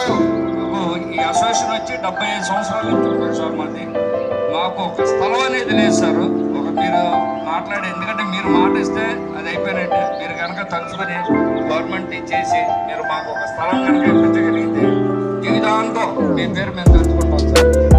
ఈ అసోసియేషన్ వచ్చి డెబ్బై ఐదు సంవత్సరాలు ఉంటుంది సార్ మాది. మాకు ఒక స్థలం అనేది లేదు సార్. ఒక మీరు మాట్లాడే ఎందుకంటే మీరు మాట ఇస్తే అది అయిపోయినట్టే. మీరు కనుక తలుచుకొని గవర్నమెంట్ ఇచ్చేసి మీరు మాకు ఒక స్థలం కనుక ఇప్పించగలిగితే జీవితాంతం మీ పేరు మేము తెలుసుకుంటాం సార్.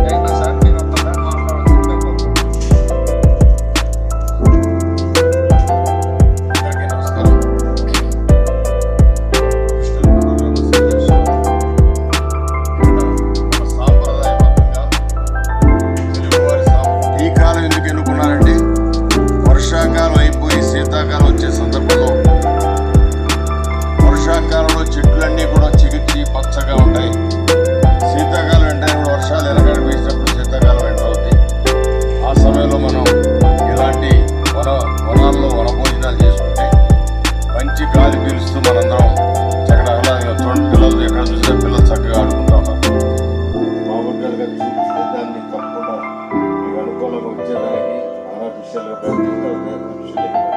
在我们的